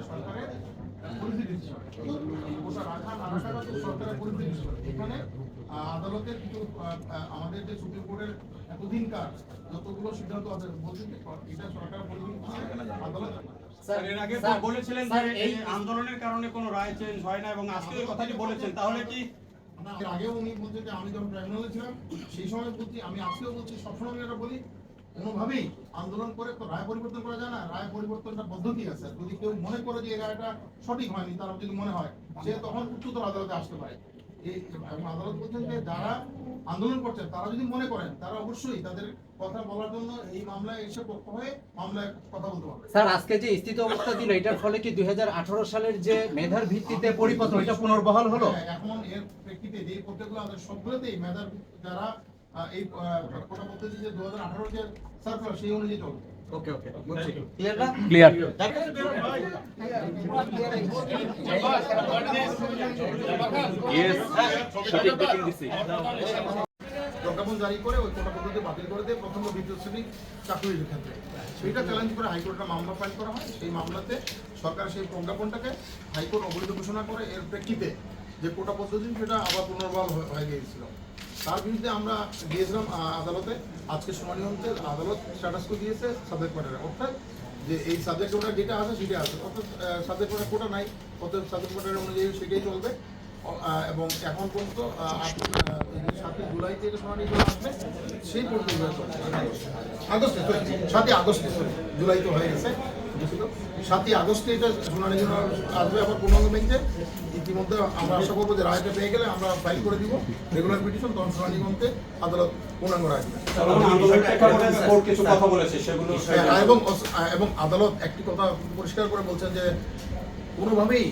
সরকারের পরিস্থিতি সরকারের পরিস্থিতি এখানে আদালতের কিছু আমাদের যে সুপ্রিম কোর্টের অধীনকার যতগুলো সিদ্ধান্ত আছে বলছি এটা সরকার পরিস্থিতি আদালত স্যার এর আগে বলেছিলেন যে এই আন্দোলনের কারণে কোনো রায় চেঞ্জ হয় না এবং আজকে ওই কথাটি বলেছেন। তাহলে কি আগেও উনি বলছেন যে আমি যখন ট্রাইব্যুনালে ছিলাম সেই সময় বলছি আমি আজকেও বলছি সবসময় আমি এটা বলি। কোনোভাবেই আন্দোলন করে তো রায় পরিবর্তন করা যায় না রায় পরিবর্তনটা পদ্ধতি আছে। যদি কেউ মনে করে যে এই রায়টা সঠিক হয়নি তার যদি মনে হয় সে তখন উচ্চতর আদালতে আসতে পারে। এই আদালত বলছেন যে যারা আন্দোলন করছেন তারা যদি মনে করেন তারা অবশ্যই তাদের কথা বলার জন্য এই মামলায় এসে পক্ষ হয়ে মামলায় কথা বলতে পারবে। স্যার আজকে যে স্থিত অবস্থা দিল এটার ফলে কি দুই হাজার আঠারো সালের যে মেধার ভিত্তিতে পরিপত্র এটা পুনর্বহাল হলো? হ্যাঁ, এখন এর প্রেক্ষিতে যে পদ্ধতিগুলো আমাদের সবগুলোতেই মেধার যারা এই কোটা পদ্ধতি যে দু হাজার আঠারো যে সার্কুলার সেই অনুযায়ী চলবে। ওকে ওকে বুঝছি। ক্লিয়ার না? ক্লিয়ার প্রজ্ঞাপন জারি করে ওই কোটা পদ্ধতি বাতিল করে দিয়ে প্রথম শ্রেণি চাকরির ক্ষেত্রে। সেইটা চ্যালেঞ্জ করে হাইকোর্টে মামলা ফাইল করা হয়। সেই মামলাতে সরকার সেই প্রজ্ঞাপনটাকে হাইকোর্ট অবৈধ ঘোষণা করে এর প্রেক্ষিতে যে কোটা পদ্ধতি সেটা আবার পুনর্বহাল হয়ে- গিয়েছিল। তার বিরুদ্ধে আমরা গিয়েছিলাম আদালতে। আজকে শুনানি হচ্ছে, আদালত স্ট্যাটাস কো দিয়েছে সাবজেক্ট ম্যাটারে অর্থাৎ যে এই সাবজেক্ট ম্যাটার যেটা আছে সেটা আছে। অর্থাৎ সাবজেক্ট ম্যাটার কোটা নাই অর্থাৎ সাবজেক্ট ম্যাটার অনুযায়ী সেটাই চলবে। এবং এখন পর্যন্ত সাতই জুলাই থেকে শুনানি আসবে সেই পর্যন্ত। আগস্টে সাতই আগস্টে জুলাই তো হয়ে গেছে? সাতই আগস্টে এটা শুনানি জন্য আসবে আবার পূর্ণাঙ্গ বেঞ্চে ইতিমধ্যে আমরা আশা করব যে রায়টা পেয়ে গেলে আমরা ফাইল করে দিব। রেগুলার পিটিশন তখন শুনানি গ্রন্থে আদালত পূর্ণাঙ্গ রায় সেগুলো হ্যাঁ, এবং এবং আদালত একটি কথা পরিষ্কার করে বলছেন যে কোনোভাবেই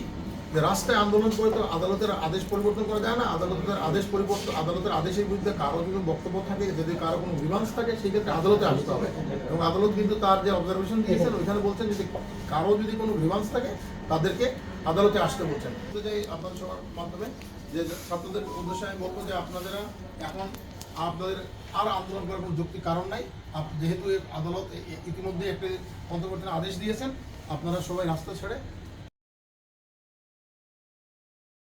রাস্তায় আন্দোলন করে তো আদালতের আদেশ পরিবর্তন করা যায় না, আদালতের আদেশ পরিবর্তন আদালতের আদেশের বিরুদ্ধে কারও যদি বক্তব্য থাকে, যদি কারও কোনো গ্রিভান্স থাকে, সেই ক্ষেত্রে আদালতে আসতে হবে। এবং আদালত কিন্তু তার যে অবজারভেশন দিয়েছেন, ওইখানে বলছেন যদি কারও যদি কোনো গ্রিভান্স থাকে, তাদেরকে আদালতে আসতে বলছেন। তো যে আপনাদের সবার মাধ্যমে যে ছাত্রদের উদ্দেশ্যে আমি বলব যে আপনারা এখন আপনাদের আর আন্দোলন করার কোনো যুক্তি কারণ নাই। যেহেতু আদালত ইতিমধ্যে একটি অন্তর্বর্তী আদেশ দিয়েছেন, আপনারা সবাই রাস্তা ছেড়ে